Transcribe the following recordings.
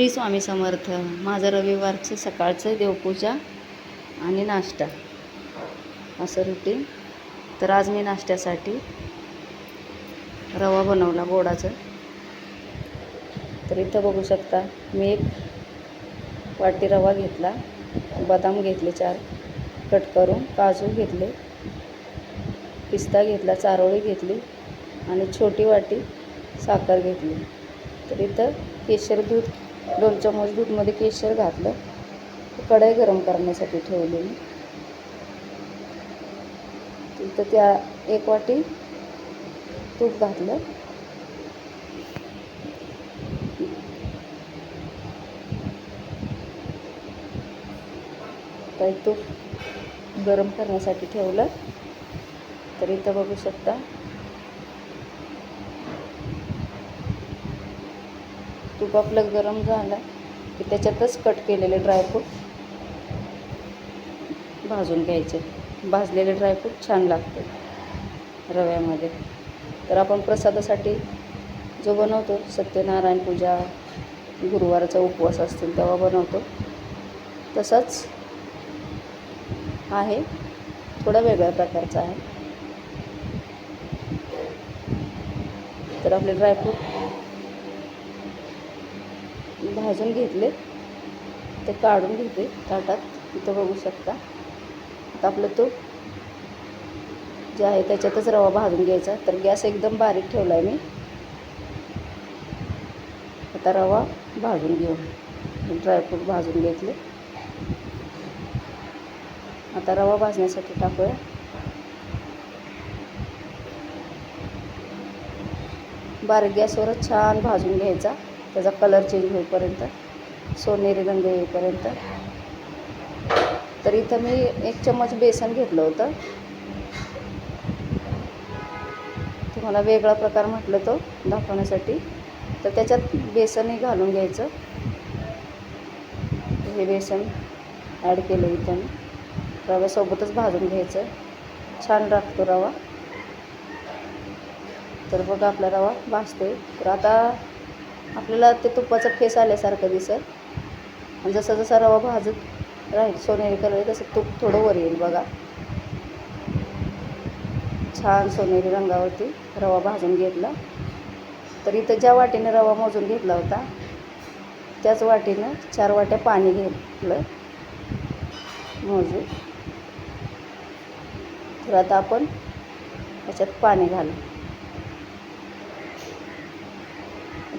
श्री स्वामी समर्थ. माझं रविवारचं सकाळचं देवपूजा आणि नाश्ता. असं रुटीन तर आज मी नाश्त्यासाठी रवा बनवला गोडाचं. तर इथं बघू शकता मी एक वाटी रवा घेतला बदाम घेतले चार कट करून काजू घेतले पिस्ता घेतला चारोळी घेतली आणि छोटी वाटी साखर घेतली. तर इथं केशर दूध दोन चमच दूधमध्ये केशर घातलं. कढई गरम करण्यासाठी ठेवली मी तिथं त्या एक वाटी तूप घातलं. काही तूप गरम करण्यासाठी ठेवलं. तर इथं बघू शकता तूप आपलं गरम झालं की त्याच्यातच कट केलेले ड्रायफ्रूट भाजून घ्यायचे. भाजलेले ड्रायफ्रूट छान लागते रव्यामध्ये. तर आपण प्रसादासाठी जो बनवतो सत्यनारायण पूजा गुरुवारचा उपवास असतील तेव्हा बनवतो. तसाच आहे थोडा वेगळ्या प्रकारचा आहे. तर आपले ड्रायफ्रूट भाजून घेतले. ते काढून घेते ताटात. इथं बघू शकता. आता आपलं तूप जे आहे त्याच्यातच रवा भाजून घ्यायचा. तर गॅस एकदम बारीक ठेवला आहे मी. आता रवा भाजून घेऊ. ड्रायफ्रूट भाजून घेतले. आता रवा भाजण्यासाठी टाकूया. बारीक गॅसवरच छान भाजून घ्यायचा. त्याचा कलर चेंज होईपर्यंत सोनेरी रंग येईपर्यंत. तर इथं मी एक चम्मच बेसन घेतलं होतं. तुम्हाला वेगळा प्रकार म्हटलं तो दाखवण्यासाठी. तर त्याच्यात बेसनही घालून घ्यायचं. हे बेसन ॲड केलं इथं मी. रव्यासोबतच भाजून घ्यायचं. छान लागतो रवा. तर बघा आपला रवा भाजतोय. तर आता आपल्याला ते तुपाचा फेस आल्यासारखं दिसेल. आणि जसा जसा रवा भाजत राहील सोनेरी कलर तसं तूप थोडं वर येईल बघा. छान सोनेरी रंगावरती रवा भाजून घेतला. तर इथं ज्या वाटीनं रवा मोजून घेतला होता त्याच वाटीनं चार वाट्या पाणी घेतलं मोजून. तर आता आपण त्याच्यात पाणी घालू.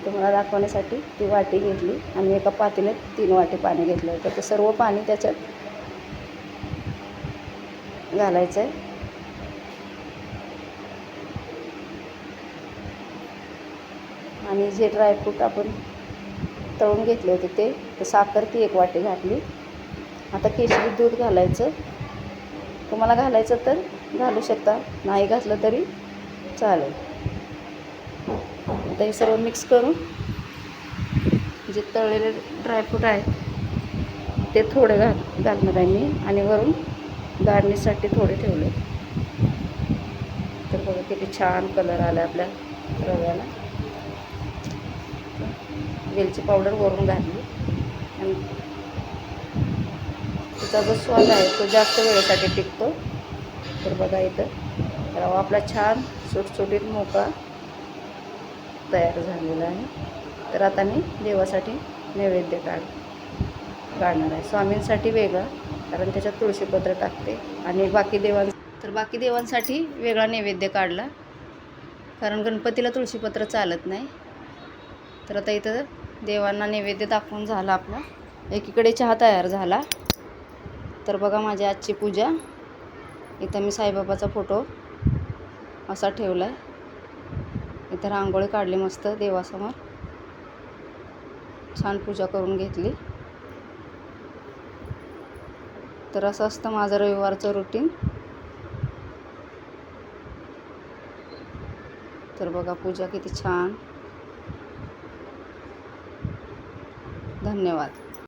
तुम्हाला दाखवण्यासाठी ती वाटी घेतली आणि एका पातीने तीन वाटी पाणी घेतलं. होतं ते सर्व पाणी त्याच्यात घालायचं आहे आणि जे ड्रायफ्रूट आपण तळून घेतले होते ते तर साखर ती एक वाटी घातली. आता केशरी दूध घालायचं. तुम्हाला घालायचं तर घालू शकता. नाही घातलं तरी चालेल. आता हे सर्व मिक्स करून जे तळलेले ड्रायफ्रूट आहेत ते थोडे घाल घालणार आहे मी. आणि वरून गार्निशसाठी थोडे ठेवले. तर बघा किती छान कलर आला आपल्या रव्याला. वेलची पावडर वरून घातली. आणि तिचा जो स्वाद आहे तो जास्त वेळेसाठी टिकतो. तर बघा इथं रवा आपला छान सुटसुटीत मोका तयार झालेला आहे. तर आता मी देवासाठी नैवेद्य काढ काढणार आहे. स्वामींसाठी वेगळा कारण त्याच्यात तुळशीपत्र टाकते आणि बाकी देवां तर बाकी देवांसाठी वेगळा नैवेद्य काढला. कारण गणपतीला तुळशीपत्र चालत नाही. तर आता इथं देवांना नैवेद्य दाखवून झाला आपला. एकीकडे चहा तयार झाला. तर बघा माझी आजची पूजा. इथं मी साईबाबाचा फोटो असा ठेवला आहे इथं रांगोळी काढली मस्त देवासमोर. छान पूजा करून घेतली. तर असं असतं माझं रविवारचं रुटीन तर बघा पूजा किती छान. धन्यवाद.